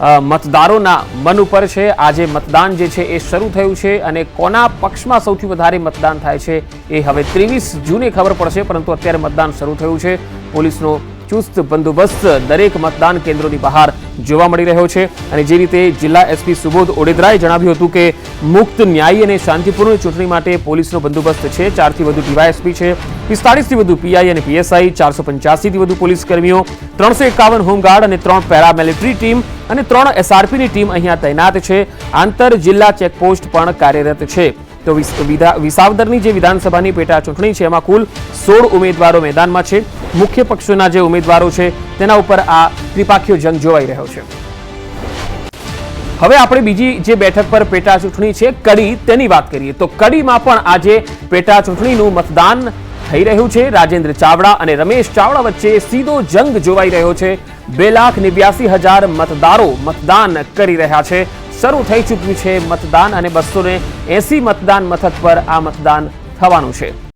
મતદારોના મન ઉપર છે. આજે મતદાન જે છે એ શરૂ થયું છે અને કોના પક્ષમાં સૌથી વધારે મતદાન થાય છે એ હવે ત્રેવીસ જૂને ખબર પડશે, પરંતુ અત્યારે મતદાન શરૂ થયું છે. પોલીસનો ચુસ્ત બંદોબસ્ત દરેક મતદાન કેન્દ્રોની બહાર જોવા મળી રહ્યો છે. અને જે રીતે જિલ્લા એસપી સુબોધ ઓડેદરાએ જણાવ્યું હતું કે મુક્ત ન્યાયી અને શાંતિપૂર્ણ ચૂંટણી માટે પોલીસનો બંદોબસ્ત છે. ચારથી વધુ ડીવાયએસપી છે, પિસ્તાળીસથી વધુ પીઆઈ અને પીએસઆઈ, ચારસો પંચ્યાસીથી વધુ પોલીસ કર્મીઓ, ત્રણસો એકાવન હોમગાર્ડ અને ત્રણ પેરામિલિટરી ટીમ અને ત્રણ એસઆરપીની ટીમ અહીંયા તૈનાત છે. આંતર જિલ્લા ચેકપોસ્ટ પણ કાર્યરત છે. તો વિસાવદરની જે વિધાનસભાની પેટા ચૂંટણી છે, એમાં કુલ સોળ ઉમેદવારો મેદાનમાં છે. મુખ્ય પક્ષોના જે ઉમેદવારો છે, તેના ઉપર આ ત્રિપાખીઓ જંગ જોવાઈ રહ્યો છે. હવે આપણે બીજી જે બેઠક પર પેટા ચૂંટણી છે, કડી તેની વાત કરીએ. તો કડીમાં પણ આજે પેટા ચૂંટણીનું મતદાન થઈ રહ્યું છે. રાજેન્દ્ર ચાવડા અને રમેશ ચાવડા વચ્ચે સીધો જંગ જોવાઈ રહ્યો છે. બે લાખ નેવ્યાસી હજાર મતદારો મતદાન કરી રહ્યા છે. શરૂ થઈ ચૂક્યું છે મતદાન અને બસો એસી મતદાન મથક પર આ મતદાન થવાનું છે.